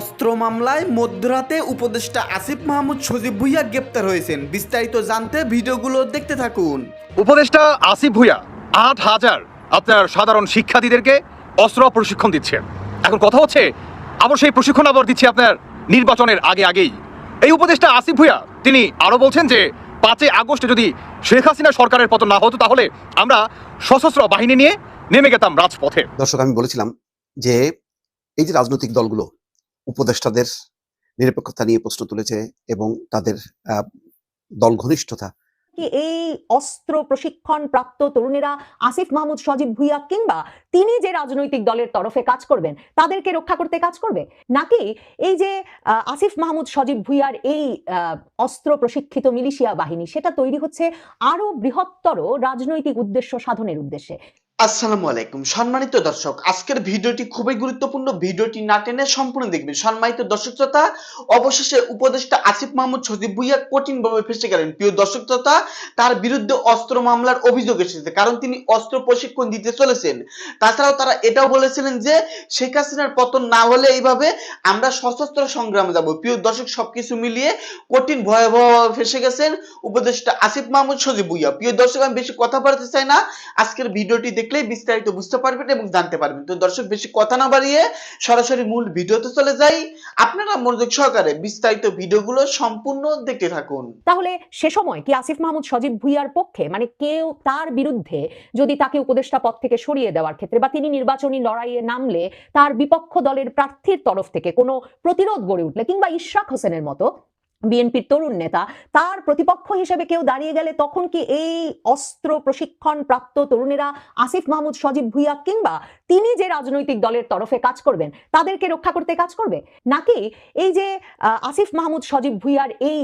অস্ত্র মামলায় মধ্যরাতে উপদেষ্টা আসিফ মাহমুদ সজীব ভুইয়া গ্রেপ্তার হয়েছেন। বিস্তারিত জানতে ভিডিওগুলো দেখতে থাকুন। উপদেষ্টা আসিফ ভুইয়া আট হাজার আপনার সাধারণ শিক্ষার্থীদেরকে অস্ত্র প্রশিক্ষণ দিচ্ছে। এখন কথা হচ্ছে আবার সেই প্রশিক্ষণ আবার দিচ্ছে আপনার নির্বাচনের আগে আগেই। এই উপদেষ্টা আসিফ ভুইয়া তিনি আরও বলছেন যে পাঁচই আগস্টে যদি শেখ হাসিনা সরকারের পতন না হতো তাহলে আমরা সশস্ত্র বাহিনী নিয়ে নেমে গেতাম রাজপথে। দর্শক আমি বলেছিলাম যে এই যে রাজনৈতিক দলগুলো উপদেষ্টাদের নিরপেক্ষতা নিয়ে প্রশ্ন তুলেছে এবং তাদের দল ঘনিষ্ঠতা এই অস্ত্র প্রশিক্ষণ প্রাপ্ত তরুণেরা আসিফ মাহমুদ, সজীব ভুইয়া কিংবা তিনি যে রাজনৈতিক দলের তরফে কাজ করবেন, তাদেরকে রক্ষা করতে কাজ করবে? নাকি এই যে আসিফ মাহমুদ, সজীব ভুইয়ার এই অস্ত্র প্রশিক্ষিত মিলিশিয়া বাহিনী, সেটা তৈরি হচ্ছে আরও বৃহত্তর রাজনৈতিক উদ্দেশ্য সাধনের উদ্দেশ্যে। আসসালামু আলাইকুম। সম্মানিত দর্শক, আজকের ভিডিওটি খুবই গুরুত্বপূর্ণ। ভিডিওটি না টেনে সম্পূর্ণ দেখবেন। সম্মানিত দর্শক শ্রোতা, অবশেষে উপদেষ্টা আসিফ মাহমুদ সজীব ভুইয়া কঠিনভাবে ফেসে গেলেন। প্রিয় দর্শক শ্রোতা, তার বিরুদ্ধে অস্ত্র মামলার অভিযোগ এসেছে, কারণ তিনি অস্ত্র প্রশিক্ষণ দিতে চলেছেন। তাছাড়াও তারা এটাও বলেছিলেন যে, শেখ হাসিনার পতন না হলে এইভাবে আমরা সশস্ত্র সংগ্রামে যাব। প্রিয় দর্শক, সবকিছু মিলিয়ে কঠিন, ভয়াবহ ফেসে গেছেন উপদেষ্টা আসিফ মাহমুদ সজীব ভুইয়া। প্রিয় দর্শক, আমি বেশি কথা বলতে চাই না। আজকের ভিডিওটি দেখলেই বিস্তারিত বুঝতে পারবেন এবং জানতে পারবেন। তো দর্শক, বেশি কথা না বাড়িয়ে সরাসরি মূল ভিডিওতে চলে যাই। আপনারা মনোযোগ সহকারে বিস্তারিত ভিডিওগুলো সম্পূর্ণ দেখতে থাকুন। তাহলে সে সময় কি আসিফ মাহমুদ সজীব ভুইয়ার পক্ষে মানে কেউ তার বিরুদ্ধে যদি তাকে উপদেষ্টা পদ থেকে সরিয়ে দেওয়ার ক্ষেত্রে বা তিনি নির্বাচনী লড়াইয়ে নামলে তার বিপক্ষ দলের প্রার্থীর তরফ থেকে কোনো প্রতিরোধ গড়ে উঠলে কিংবা ইশরাক হোসেনের মতো বিএনপির তরুণ নেতা, তার প্রতিপক্ষ হিসেবে কেউ দাঁড়িয়ে গেলে তখন কি এই অস্ত্র প্রশিক্ষণ প্রাপ্ত তরুণেরা আসিফ মাহমুদ, সজীব ভুইয়া কিংবা তিনি যে রাজনৈতিক দলের তরফে কাজ করবেন, তাদেরকে রক্ষা করতে কাজ করবে? নাকি এই যে আসিফ মাহমুদ, সজীব ভুইয়ার এই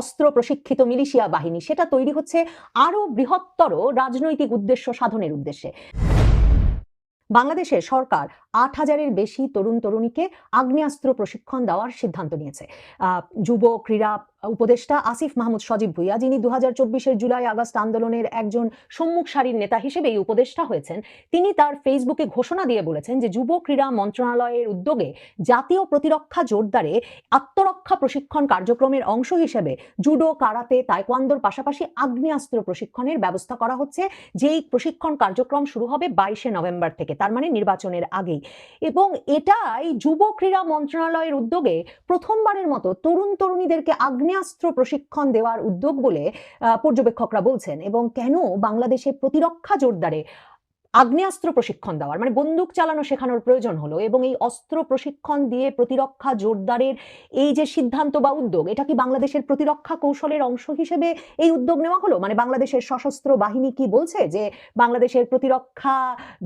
অস্ত্র প্রশিক্ষিত মিলিশিয়া বাহিনী, সেটা তৈরি হচ্ছে আরও বৃহত্তর রাজনৈতিক উদ্দেশ্য সাধনের উদ্দেশ্যে। বাংলাদেশে সরকার আট হাজারের বেশি তরুণ তরুণীকে আগ্নেয়াস্ত্র প্রশিক্ষণ দেওয়ার সিদ্ধান্ত নিয়েছে। যুব ক্রীড়া উপদেষ্টা আসিফ মাহমুদ সজীব ভুইয়া, যিনি দু হাজার জুলাই আগস্ট আন্দোলনের একজন সম্মুখ সারির নেতা হিসেবে এই উপদেষ্টা হয়েছেন, তিনি তার ফেসবুকে ঘোষণা দিয়ে বলেছেন যে যুব ক্রীড়া মন্ত্রণালয়ের উদ্যোগে জাতীয় প্রতিরক্ষা জোরদারে আত্মরক্ষা প্রশিক্ষণ কার্যক্রমের অংশ হিসেবে জুডো, কারাতে, তাইকোয়ান্দোর পাশাপাশি আগ্নেয়াস্ত্র প্রশিক্ষণের ব্যবস্থা করা হচ্ছে, যেই প্রশিক্ষণ কার্যক্রম শুরু হবে বাইশে নভেম্বর থেকে, তার মানে নির্বাচনের আগেই। এবং এটাই যুব ক্রীড়া মন্ত্রণালয়ের উদ্যোগে প্রথমবারের মতো তরুণ তরুণীদেরকে আগ্নেয়াস্ত্র প্রশিক্ষণ দেওয়ার উদ্যোগ বলে পর্যবেক্ষকরা বলছেন এবং কেন বাংলাদেশে প্রতিরক্ষা জোরদারে আগ্নেয়াস্ত্র প্রশিক্ষণ দেওয়ার মানে বন্দুক চালানো শেখানোর প্রয়োজন হলো এবং এই অস্ত্র প্রশিক্ষণ দিয়ে প্রতিরক্ষা জোরদারের এই যে সিদ্ধান্ত বা উদ্যোগ, এটা কি বাংলাদেশের প্রতিরক্ষা কৌশলের অংশ হিসেবে এই উদ্যোগ নেওয়া হলো? মানে বাংলাদেশের সশস্ত্র বাহিনী কি বলছে যে বাংলাদেশের প্রতিরক্ষা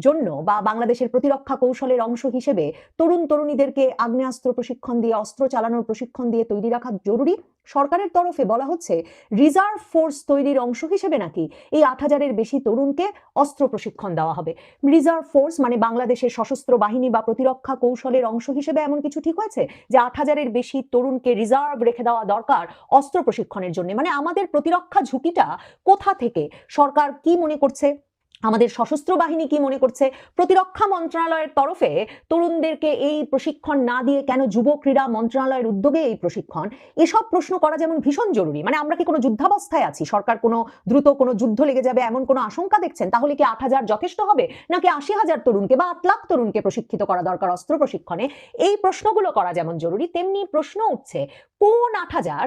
জন্য বা বাংলাদেশের প্রতিরক্ষা কৌশলের অংশ হিসেবে তরুণ তরুণীদেরকে আগ্নেয়াস্ত্র প্রশিক্ষণ দিয়ে, অস্ত্র চালানোর প্রশিক্ষণ দিয়ে তৈরি রাখা জরুরি? সরকারের তরফে বলা হচ্ছে, রিজার্ভ ফোর্স তৈরির অংশ হিসেবে নাকি এই আট হাজারের বেশি তরুণকে অস্ত্র প্রশিক্ষণ দেওয়া হবে। রিজার্ভ ফোর্স মানে বাংলাদেশের সশস্ত্র বাহিনী বা প্রতিরক্ষা কৌশলের অংশ হিসেবে এমন কিছু ঠিক হয়েছে? যে আট হাজারের বেশি তরুণকে রিজার্ভ রেখে দেওয়া দরকার অস্ত্র প্রশিক্ষণের জন্য। মানে আমাদের প্রতিরক্ষা ঝুঁকিটা কোথা থেকে? সরকার কি মনে করছে? আমাদের সশস্ত্র বাহিনী কি মনে করছে? প্রতিরক্ষা মন্ত্রণালয়ের তরফে তরুণদেরকে এই প্রশিক্ষণ না দিয়ে কেন যুব ক্রীড়া মন্ত্রণালয়ের উদ্যোগে এই প্রশিক্ষণ? এসব প্রশ্ন করা যেমন ভীষণ জরুরি। মানে আমরা কি কোনো যুদ্ধাবস্থায় আছি? সরকার কোনো দ্রুত কোনো যুদ্ধ লেগে যাবে এমন কোনো আশঙ্কা দেখছেন? তাহলে কি আট হাজার যথেষ্ট হবে? নাকি আশি হাজার তরুণকে বা আট লাখ তরুণকে প্রশিক্ষিত করা দরকার অস্ত্র প্রশিক্ষণে? এই প্রশ্নগুলো করা যেমন জরুরি, তেমনি প্রশ্ন উঠছে কোন আট হাজার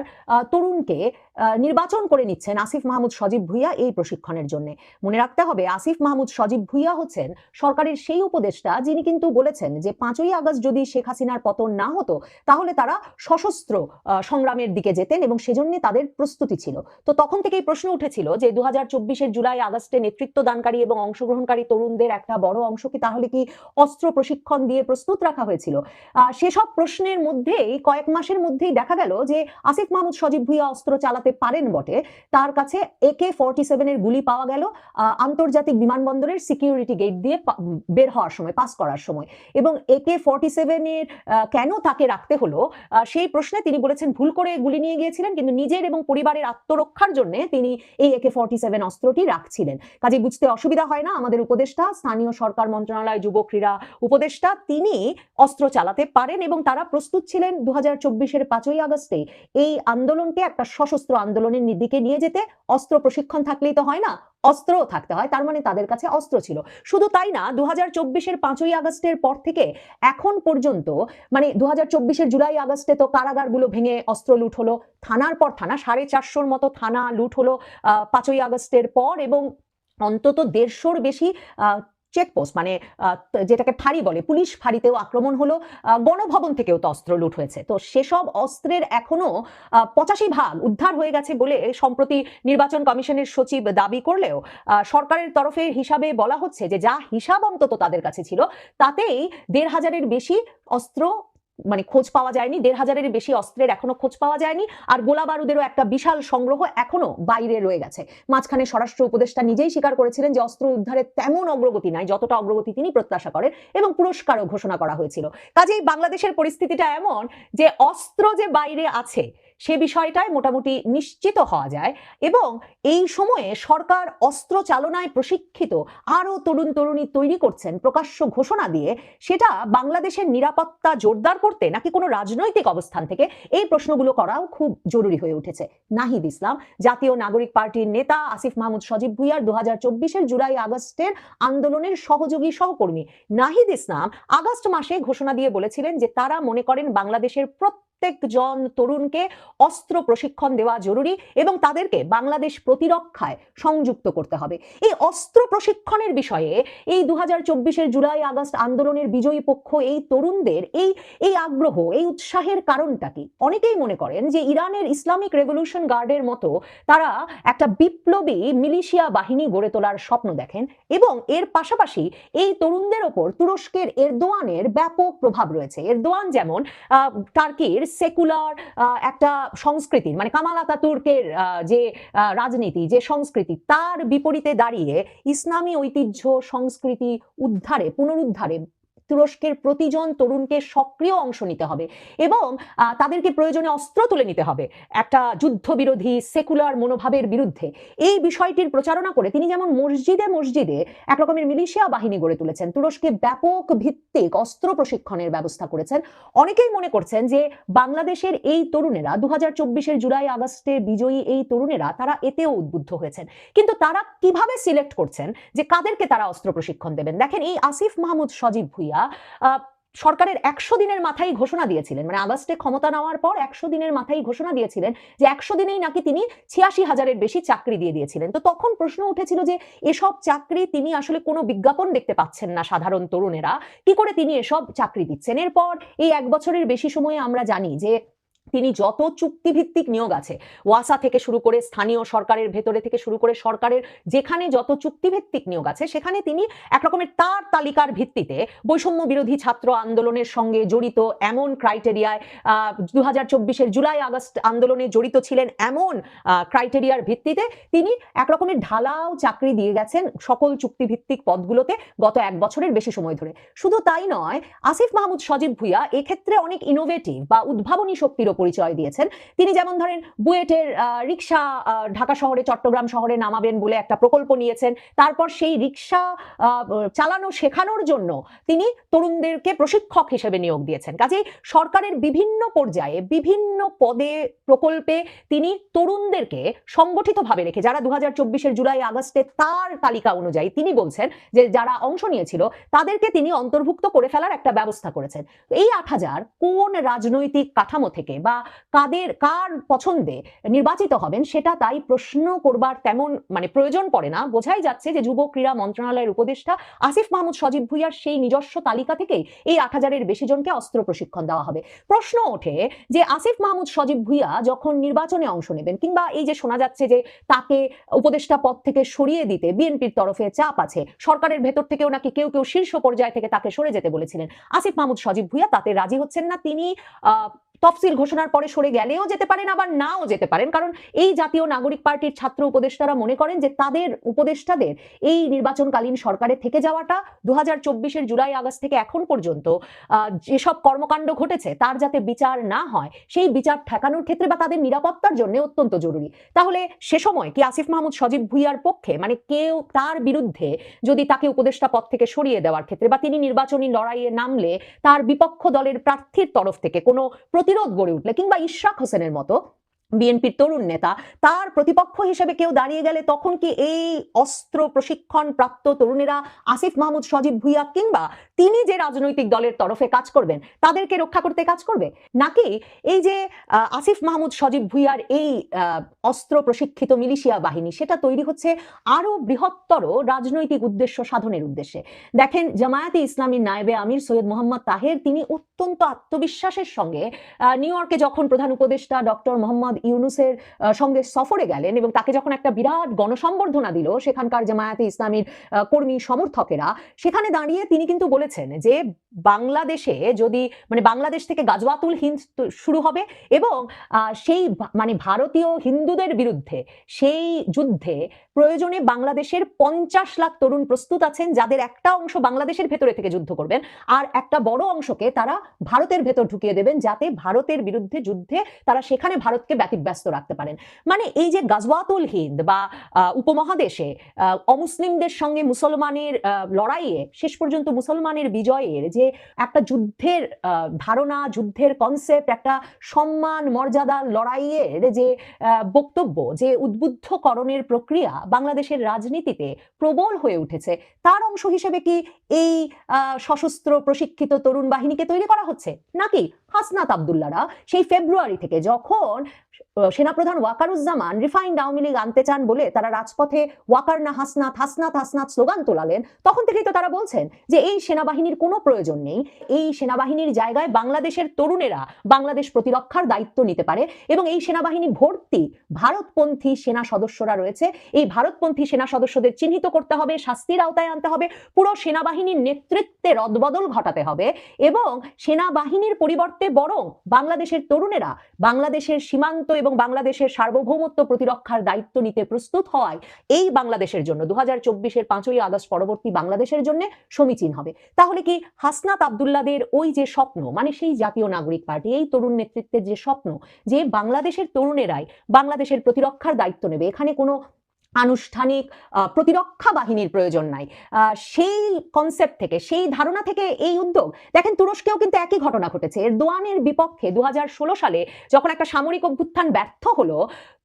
তরুণকে নির্বাচন করে নিচ্ছেন আসিফ মাহমুদ সজীব ভুইয়া এই প্রশিক্ষণের জন্য। মনে রাখতে হবে আসিফ মাহমুদ সজীব ভুইয়া হচ্ছেন সরকারের সেই উপদেষ্টা যিনি কিন্তু বলেছেন যে পাঁচই আগস্ট যদি শেখ হাসিনার পতন না হতো তাহলে তারা সশস্ত্র সংগ্রামের দিকে যেতেন এবং সেজন্য তাদের প্রস্তুতি ছিল। তো তখন থেকেই প্রশ্ন উঠেছিল যে দু হাজার জুলাই আগস্টে নেতৃত্ব দানকারী এবং অংশগ্রহণকারী তরুণদের একটা বড় অংশ কি তাহলে কি অস্ত্র প্রশিক্ষণ দিয়ে প্রস্তুত রাখা হয়েছিল? সেসব প্রশ্নের মধ্যেই কয়েক মাসের মধ্যেই দেখা গেল গেল যে আসিফ মাহমুদ, সজীব ভুইয়া অস্ত্র চালাতে পারেন বটে। তার কাছে একে ফর্টি সেভেনের গুলি পাওয়া গেল আন্তর্জাতিক বিমানবন্দরের সিকিউরিটি গেট দিয়ে বের হওয়ার সময়, পাস করার সময়। এবং একে ফর্টি সেভেনের কেন তাকে রাখতে হলো সেই প্রশ্নে তিনি বলেছেন, ভুল করে গুলি নিয়ে গিয়েছিলেন, কিন্তু নিজের এবং পরিবারের আত্মরক্ষার জন্য তিনি এই একে ফর্টি সেভেন অস্ত্রটি রাখছিলেন। কাজে বুঝতে অসুবিধা হয় না, আমাদের উপদেষ্টা, স্থানীয় সরকার মন্ত্রণালয়, যুব ক্রীড়া উপদেষ্টা, তিনি অস্ত্র চালাতে পারেন এবং তারা প্রস্তুত ছিলেন দু হাজার চব্বিশের পাঁচই আগস্টে এই আন্দোলনকে একটা সশস্ত্র আন্দোলনের দিকে নিয়ে যেতে অস্ত্র প্রশিক্ষণ থাকলেই তো হয় না, অস্ত্রও থাকতে হয়, তার মানে তাদের কাছে অস্ত্র ছিল। শুধু তাই না দু হাজার চব্বিশের পাঁচই আগস্টের পর থেকে এখন পর্যন্ত মানে দু হাজার চব্বিশের জুলাই আগস্টে তো কারাগারগুলো ভেঙে অস্ত্র লুট হলো, থানার পর থানা, সাড়ে চারশোর মতো থানা লুট হলো পাঁচই আগস্টের পর এবং অন্তত দেড়শোর বেশি চেকপোস্ট মানে যেটাকে ফাঁড়ি বলে, পুলিশ ফাঁড়িতেও আক্রমণ হলো গণভবন থেকেও তো অস্ত্র লুট হয়েছে। তো সেসব অস্ত্রের এখনও পঁচাশি ভাগ উদ্ধার হয়ে গেছে বলে সম্প্রতি নির্বাচন কমিশনের সচিব দাবি করলেও সরকারের তরফে হিসাবে বলা হচ্ছে যে, যা হিসাব অন্তত তাদের কাছে ছিল, তাতেই দেড় হাজারের বেশি অস্ত্র মানে খোঁজ পাওয়া যায়নি, দেড় হাজারের বেশি অস্ত্রের এখনও খোঁজ পাওয়া যায়নি, আর গোলা বারুদেরও একটা বিশাল সংগ্রহ এখনও বাইরে রয়ে গেছে। মাঝখানে স্বরাষ্ট্র উপদেষ্টা নিজেই স্বীকার করেছিলেন যে অস্ত্র উদ্ধারে তেমন অগ্রগতি নাই, যতটা অগ্রগতি তিনি প্রত্যাশা করেন, এবং পুরস্কারও ঘোষণা করা হয়েছিল। কাজেই বাংলাদেশের পরিস্থিতিটা এমন যে অস্ত্র যে বাইরে আছে সে বিষয়টাই মোটামুটি নিশ্চিত হওয়া যায় এবং এই সময়ে সরকার অস্ত্র চালনায় প্রশিক্ষিত আরও তরুণ তরুণী তৈরি করছেন প্রকাশ্য ঘোষণা দিয়ে, সেটা বাংলাদেশের নিরাপত্তা জোরদার করতে নাকি কোনো রাজনৈতিক অবস্থান থেকে? এই প্রশ্নগুলো করাও খুব জরুরি হয়ে উঠেছে। নাহিদ ইসলাম, জাতীয় নাগরিক পার্টির নেতা আসিফ মাহমুদ সজীব ভুইয়ার দু হাজার চব্বিশের জুলাই আগস্টের আন্দোলনের সহযোগী সহকর্মী। নাহিদ ইসলাম আগস্ট মাসে ঘোষণা দিয়ে বলেছিলেন যে তারা মনে করেন বাংলাদেশের প্রত্যেকজন তরুণকে অস্ত্র প্রশিক্ষণ দেওয়া জরুরি এবং তাদেরকে বাংলাদেশ প্রতিরক্ষায় সংযুক্ত করতে হবে। এই অস্ত্র প্রশিক্ষণের বিষয়ে এই দু হাজার জুলাই আগস্ট আন্দোলনের বিজয়ী পক্ষ, এই তরুণদের এই এই আগ্রহ, এই উৎসাহের কারণটা কি? অনেকেই মনে করেন যে ইরানের ইসলামিক রেভলিউশন গার্ডের মতো তারা একটা বিপ্লবী মিলিশিয়া বাহিনী গড়ে তোলার স্বপ্ন দেখেন এবং এর পাশাপাশি এই তরুণদের ওপর তুরস্কের এরদোয়ানের ব্যাপক প্রভাব রয়েছে। এরদোয়ান যেমন টার্কির সেকুলার একটা সংস্কৃতি মানে কামাল আতাতুর্কের যে রাজনীতি, যে সংস্কৃতি, তার বিপরীতে দাঁড়িয়ে ইসলামী ঐতিহ্য সংস্কৃতি উদ্ধারে, পুনরুদ্ধারে তুরস্কের প্রতিজন তরুণকে সক্রিয় অংশ নিতে হবে এবং তাদেরকে প্রয়োজনে অস্ত্র তুলে নিতে হবে। একটা যুদ্ধবিরোধী সেকুলার মনোভাবের বিরুদ্ধে। এই বিষয়টির প্রচারণা করে তিনি যেমন মসজিদে মসজিদে এক রকমের মিলিশিয়া বাহিনী গড়ে তুলেছেন, তুরস্কে ব্যাপক ভিত্তিক অস্ত্র প্রশিক্ষণের ব্যবস্থা করেছেন, অনেকেই মনে করছেন যে বাংলাদেশের এই তরুণেরা দু হাজার জুলাই আগস্টে বিজয়ী এই তরুণেরা, তারা এতেও উদ্বুদ্ধ হয়েছেন। কিন্তু তারা কীভাবে সিলেক্ট করছেন যে কাদেরকে তারা অস্ত্র প্রশিক্ষণ দেবেন? দেখেন এই আসিফ মাহমুদ সজীব ভুইয়া আহ, সরকারের একশো দিনের মাথায় ঘোষণা দিয়েছিলেন। মানে আগস্টে ক্ষমতা নেওয়ার পর একশো দিনের মাথায় ঘোষণা দিয়েছিলেন যে একশো দিনেই নাকি তিনি ছিয়াশি হাজারের বেশি চাকরি দিয়ে দিয়েছিলেন। তো তখন প্রশ্ন উঠেছিল যে এসব চাকরি তিনি আসলে কোনো বিজ্ঞাপন দেখতে পাচ্ছেন না সাধারণ তরুণেরা। কি করে তিনি এসব চাকরি দিচ্ছেন? এরপর এই এক বছরের বেশি সময়ে আমরা জানি যে তিনি যত চুক্তিভিত্তিক নিয়োগ আছে, ওয়াসা থেকে শুরু করে স্থানীয় সরকারের ভেতরে থেকে শুরু করে সরকারের যেখানে যত চুক্তিভিত্তিক নিয়োগ আছে, সেখানে তিনি একরকমের তার তালিকার ভিত্তিতে বৈষম্য বিরোধী ছাত্র আন্দোলনের সঙ্গে জড়িত এমন ক্রাইটেরিয়ায় দু হাজার জুলাই আগস্ট আন্দোলনে জড়িত ছিলেন এমন ক্রাইটেরিয়ার ভিত্তিতে তিনি একরকমের ঢালাও চাকরি দিয়ে গেছেন সকল চুক্তিভিত্তিক পদগুলোতে গত এক বছরের বেশি সময় ধরে। শুধু তাই নয়, আসিফ মাহমুদ সজীব ভুইয়া এক্ষেত্রে অনেক ইনোভেটিভ বা উদ্ভাবনী শক্তিরও পরিচয় দিয়েছেন। তিনি যেমন ধরেন বুয়েটের রিক্সা ঢাকা শহরে, চট্টগ্রাম শহরে নামাবেন বলে একটা প্রকল্প নিয়েছেন। তারপর সেই রিক্সা চালানো, শেখানোর জন্য তিনি তরুণদেরকে প্রশিক্ষক হিসেবে নিয়োগ দিয়েছেন। কাজেই সরকারের বিভিন্ন পর্যায়ে, বিভিন্ন পদে, প্রকল্পে তিনি তরুণদেরকে সংগঠিতভাবে রেখে, যারা দু হাজার জুলাই আগস্টে তার তালিকা অনুযায়ী তিনি বলছেন যে, যারা অংশ নিয়েছিল, তাদেরকে তিনি অন্তর্ভুক্ত করে ফেলার একটা ব্যবস্থা করেছেন। এই আট হাজার কোন রাজনৈতিক কাঠামো থেকে বা কাদের, কার পছন্দে নির্বাচিত হবেন সেটা তাই প্রশ্ন করবার তেমন মানে প্রয়োজন পড়ে না। বোঝাই যাচ্ছে যে যুব ক্রীড়া মন্ত্রণালয়ের উপদেষ্টা আসিফ মাহমুদ সজীব ভুইয়ার সেই নিজস্ব তালিকা থেকেই এই আট হাজারের বেশি জনকে অস্ত্র প্রশিক্ষণ দেওয়া হবে। প্রশ্ন ওঠে যে আসিফ মাহমুদ সজীব ভুইয়া যখন নির্বাচনে অংশ নেবেন কিংবা এই যে শোনা যাচ্ছে যে তাকে উপদেষ্টা পদ থেকে সরিয়ে দিতে বিএনপির তরফে চাপ আছে, সরকারের ভেতর থেকেও নাকি কেউ কেউ শীর্ষ পর্যায় থেকে তাকে সরে যেতে বলেছিলেন। আসিফ মাহমুদ সজীব ভুইয়া তাতে রাজি হচ্ছেন না। তিনি তফসিল ঘোষণার পরে সরে গেলেও যেতে পারেন, আবার নাও যেতে পারেন। কারণ এই জাতীয় নাগরিক পার্টির ছাত্র উপদেষ্টারা মনে করেন যে তাদের উপদেষ্টাদের এই নির্বাচনকালীন সরকারে থেকে যাওয়াটা দু হাজার জুলাই আগস্ট থেকে এখন পর্যন্ত যেসব কর্মকাণ্ড ঘটেছে তার যাতে বিচার না হয়, সেই বিচার ঠেকানোর ক্ষেত্রে বা তাদের নিরাপত্তার জন্য অত্যন্ত জরুরি। তাহলে সে সময় কি আসিফ মাহমুদ, সজীব ভুইয়ার পক্ষে মানে কেউ তার বিরুদ্ধে যদি তাকে উপদেষ্টা পদ থেকে সরিয়ে দেওয়ার ক্ষেত্রে বা তিনি নির্বাচনী লড়াইয়ে নামলে তার বিপক্ষ দলের প্রার্থীর তরফ থেকে কোনো প্রতিরোধ গড়ে উঠলে কিংবা ইশরাক হোসেনের মতো বিএনপির তরুণ নেতা, তার প্রতিপক্ষ হিসেবে কেউ দাঁড়িয়ে গেলে তখন কি এই অস্ত্র প্রশিক্ষণ প্রাপ্ত তরুণেরা আসিফ মাহমুদ, সজীব ভুইয়া কিংবা তিনি যে রাজনৈতিক দলের তরফে কাজ করবেন, তাদেরকে রক্ষা করতে কাজ করবে? নাকি এই যে আসিফ মাহমুদ, সজীব ভুইয়ার এই অস্ত্র প্রশিক্ষিত মিলিশিয়া বাহিনী, সেটা তৈরি হচ্ছে আরও বৃহত্তর রাজনৈতিক উদ্দেশ্য সাধনের উদ্দেশ্যে। দেখেন, জামায়াতে ইসলামীর নায়েবে আমির সৈয়দ মোহাম্মদ তাহের, তিনি অত্যন্ত আত্মবিশ্বাসের সঙ্গে নিউ ইয়র্কে যখন প্রধান উপদেষ্টা ডক্টর মোহাম্মদ ইউনুসের সঙ্গে সফরে গেলেন এবং তাকে যখন একটা বিরাট গণসম্বর্ধনা দিল, সেখানকার জামায়াতে ইসলামীর কর্মী সমর্থকেরা, সেখানে দাঁড়িয়ে তিনি কিন্তু বলেছেন যে বাংলাদেশে যদি মানে বাংলাদেশ থেকে গাজওয়াতুল হিন্দ শুরু হবে এবং সেই মানে ভারতীয় হিন্দুদের বিরুদ্ধে সেই যুদ্ধে প্রয়োজনে বাংলাদেশের পঞ্চাশ লাখ তরুণ প্রস্তুত আছেন, যাদের একটা অংশ বাংলাদেশের ভেতরে থেকে যুদ্ধ করবেন, আর একটা বড় অংশকে তারা ভারতের ভেতর ঢুকিয়ে দেবেন যাতে ভারতের বিরুদ্ধে যুদ্ধে তারা সেখানে ভারতকে ব্যতিব্যস্ত রাখতে পারেন। মানে এই যে গাজওয়াতুল হিন্দ বা উপমহাদেশে অমুসলিমদের সঙ্গে মুসলমানের লড়াইয়ে, শেষ পর্যন্ত মুসলমানের বিজয়ের যে একটা যুদ্ধের ধারণা, যুদ্ধের কনসেপ্ট একটা সম্মান, মর্যাদার লড়াইয়ের যে বক্তব্য, যে উদ্বুদ্ধকরণের প্রক্রিয়া বাংলাদেশের রাজনীতিতে প্রবল হয়ে উঠেছে। তার অংশ হিসেবে কি এই সশস্ত্র প্রশিক্ষিত তরুণ বাহিনীকে তৈরি করা হচ্ছে? নাকি হাসনাত আবদুল্লারা সেই ফেব্রুয়ারি থেকে যখন সেনাপ্রধান ওয়াকারুজ্জামান রিফাইন্ড আওয়ামী লীগ আনতে চান বলে তারা রাজপথে ওয়াকার না হাসনাত হাসনাত হাসনাত স্লোগান তোলালেন। তখন থেকেই তো তারা বলছেন যে এই সেনাবাহিনীর কোনো প্রয়োজন নেই। এই সেনাবাহিনীর জায়গায় বাংলাদেশের তরুণেরা বাংলাদেশ প্রতিরক্ষার দায়িত্ব নিতে পারে এবং এই সেনাবাহিনী ভর্তি ভারতপন্থী সেনা সদস্যরা রয়েছে। এই ভারতপন্থী সেনা সদস্যদের চিহ্নিত করতে হবে, শাস্তির আওতায় আনতে হবে, পুরো সেনাবাহিনীর নেতৃত্বে রদবদল ঘটাতে হবে এবং সেনাবাহিনীর পরিবর্তে বরং বাংলাদেশের তরুণেরা বাংলাদেশের সীমান্ত এবং বাংলাদেশের সার্বভৌমত্ব প্রতিরক্ষার দায়িত্ব নিতে প্রস্তুত হওয়ায় এই বাংলাদেশের জন্য দু হাজার চব্বিশের পাঁচই আগস্ট পরবর্তী বাংলাদেশের জন্য সমীচীন হবে। তাহলে কি হাসনাত আবদুল্লাদের ওই যে স্বপ্ন মানে সেই জাতীয় নাগরিক পার্টি, এই তরুণ নেতৃত্বের যে স্বপ্ন, যে বাংলাদেশের তরুণেরাই বাংলাদেশের প্রতিরক্ষার দায়িত্ব নেবে, এখানে কোনো আনুষ্ঠানিক প্রতিরক্ষা বাহিনীর প্রয়োজন নাই। সেই কনসেপ্ট থেকে, সেই ধারণা থেকে এই উদ্যোগ, দেখেন তুরস্কেও কিন্তু একই ঘটনা ঘটেছে। এরদোয়ানের বিপক্ষে দু হাজার ষোলো সালে যখন একটা সামরিক অভ্যুত্থান ব্যর্থ হলো,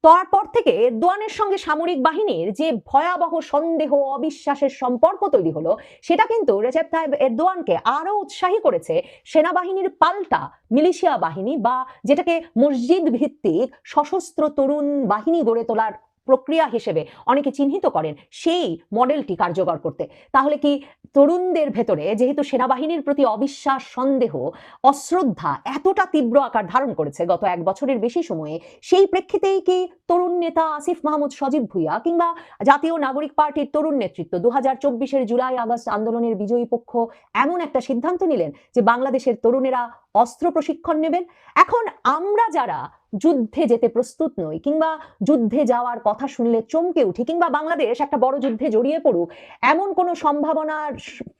তারপর থেকে এরদোয়ানের সঙ্গে সামরিক বাহিনীর যে ভয়াবহ সন্দেহ, অবিশ্বাসের সম্পর্ক তৈরি হলো, সেটা কিন্তু রেজেপ তাইব এরদোয়ানকে আরও উৎসাহী করেছে সেনাবাহিনীর পাল্টা মিলিশিয়া বাহিনী বা যেটাকে মসজিদ ভিত্তিক সশস্ত্র তরুণ বাহিনী গড়ে তোলার প্রক্রিয়া হিসেবে অনেকে চিহ্নিত করেন সেই মডেলটি কার্যকর করতে। তাহলে কি তরুণদের ভেতরে যেহেতু সেনাবাহিনীর প্রতি অবিশ্বাস, সন্দেহ, অশ্রদ্ধা এতটা তীব্র আকার ধারণ করেছে গত এক বছরের বেশি সময়ে, সেই প্রেক্ষিতেই কি তরুণ নেতা আসিফ মাহমুদ, সজীব ভুইয়া কিংবা জাতীয় নাগরিক পার্টির তরুণ নেতৃত্ব দু হাজার চব্বিশের জুলাই আগস্ট আন্দোলনের বিজয়ী পক্ষ এমন একটা সিদ্ধান্ত নিলেন যে বাংলাদেশের তরুণেরা অস্ত্র প্রশিক্ষণ নেবেন। এখন আমরা যারা যুদ্ধে যেতে প্রস্তুত নই কিংবা যুদ্ধে যাওয়ার কথা শুনলে চমকে উঠি কিংবা বাংলাদেশ একটা বড় যুদ্ধে জড়িয়ে পড়ুক, এমন কোনো সম্ভাবনার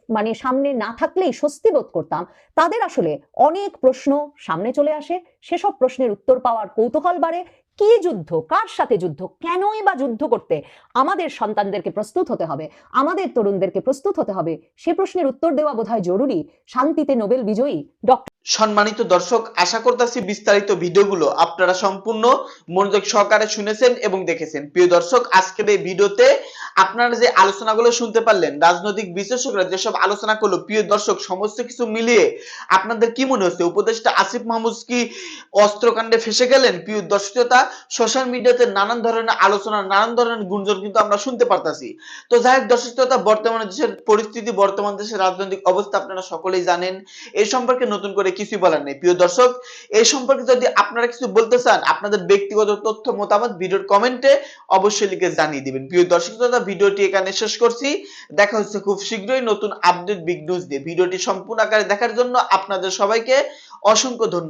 মানে সামনে না থাকলেই স্বস্তি বোধ করতাম। তাদের আসলে অনেক প্রশ্ন সামনে চলে আসে। সেসব প্রশ্নের উত্তর পাওয়ার কৌতূহল বাড়ে। কি যুদ্ধ? কার সাথে যুদ্ধ? কেনই বা যুদ্ধ করতে আমাদের সন্তানদেরকে প্রস্তুত হতে হবে? আমাদের তরুণদেরকে প্রস্তুত হতে হবে? সে প্রশ্নের উত্তর দেওয়া বোধহয় জরুরি। শান্তিতে নোবেল বিজয়ী ডক্টর সম্মানিত দর্শক, আশা করতেছি বিস্তারিত ভিডিওগুলো আপনারা সম্পূর্ণ মনোযোগ সহকারে শুনেছেন এবং দেখেছেন। প্রিয় দর্শক, আজকের এই ভিডিওতে আপনারা যে আলোচনাগুলো শুনতে পারলেন, রাজনৈতিক বিশেষজ্ঞরা যেসব আলোচনা করল, প্রিয় দর্শক, সমস্ত কিছু মিলিয়ে আপনাদের কি মনে হচ্ছে? উপদেষ্টা আসিফ মাহমুদ কি অস্ত্রকাণ্ডে ফেসে গেলেন? প্রিয় দর্শকতা সোশ্যাল মিডিয়াতে নানান ধরনের আলোচনা নানান ধরনের গুঞ্জন কিন্তু আমরা শুনতে পারতাছি। তো যাই হোক দর্শকতা বর্তমানে দেশের পরিস্থিতি বর্তমান দেশের রাজনৈতিক অবস্থা আপনারা সকলেই জানেন। এই সম্পর্কে নতুন করে কিছুই বলার নেই। প্রিয় দর্শক এই সম্পর্কে যদি আপনারা কিছু বলতে চান আপনাদের ব্যক্তিগত তথ্য মতামত ভিডিওর কমেন্টে অবশ্যই লিখে জানিয়ে দিবেন। প্রিয় দর্শক শ্রোতা, ভিডিওটি এখানে শেষ করছি। দেখা হচ্ছে খুব শীঘ্রই নতুন আপডেট বিগ নিউজ দিয়ে। ভিডিওটি সম্পূর্ণ আকারে দেখার জন্য আপনাদের সবাইকে অসংখ্য ধন্যবাদ।